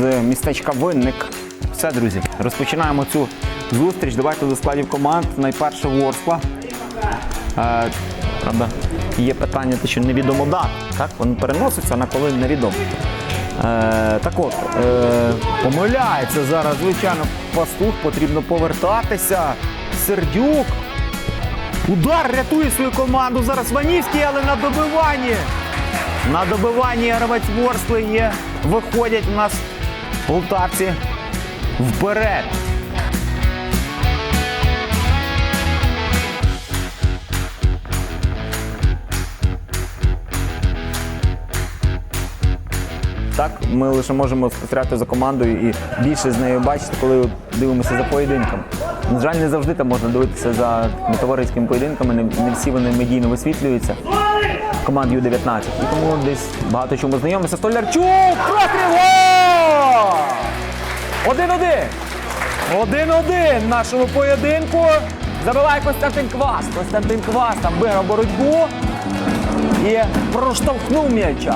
містечка Винник. Все, друзі, розпочинаємо цю зустріч. Давайте до складів команд. Найперше Ворскла. Е, правда, є питання, те, що невідомо дат. Так, він переноситься на коли невідомо. Е, так от, е, помиляється зараз, звичайно, пастух, потрібно повертатися. Сердюк. Удар рятує свою команду. Зараз Ванівський, але на добиванні. На добиванні гравець Ворскли є. Виходять у нас полтавці вперед. Так, ми лише можемо спостерігати за командою і більше з нею бачити, коли дивимося за поєдинком. На жаль, не завжди там можна дивитися за товариськими поєдинками, не, не всі вони медійно висвітлюються. Команд Ю-19. І тому десь багато чому знайомимося. Столярчук! Простріл! Один-один! Один-один в нашому поєдинку. Забиває Костянтин Квас. Костянтин Квас там виграв боротьбу і проштовхнув м'яча.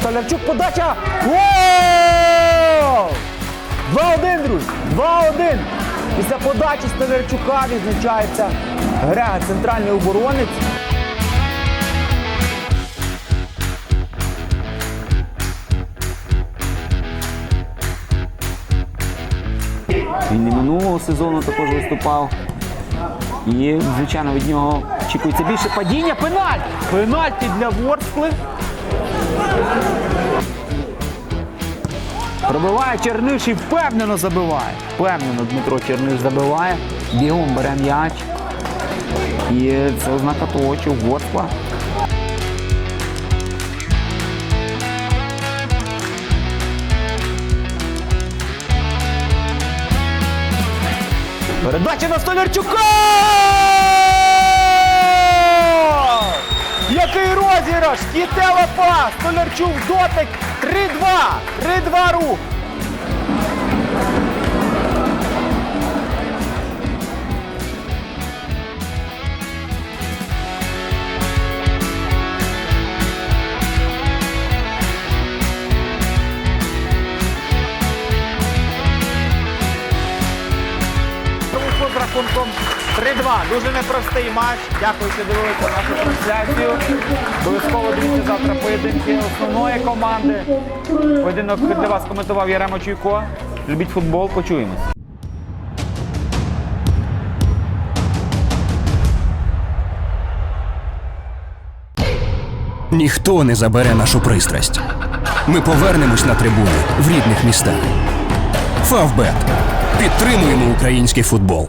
Столярчук подача. Гол! 2-1, друзі. 2-1. Після подачі Столярчука відзначається Грега, центральний оборонець. Він і минулого сезону також виступав. І, звичайно, від нього очікується більше падіння. Пенальті! Пенальті для Ворскли. Пробиває Черниш і впевнено забиває. Впевнено Дмитро Черниш забиває. Бігом бере м'яч. І це ознака того, що Ворскла. Передача на Столярчука! Розіграш! Кітела пас! Столярчук дотик! 3-2! 3-2 рух! Рахунком 3-2. Дуже непростий матч. Дякую, що дивилися нашу трансляцію. Обов'язково дивіться завтра поєдинки основної команди. Поєдинок для вас коментував Яремо Чуйко. Любіть футбол, почуємось. Ніхто не забере нашу пристрасть. Ми повернемось на трибуни в рідних містах. Фавбет. Підтримуємо український футбол.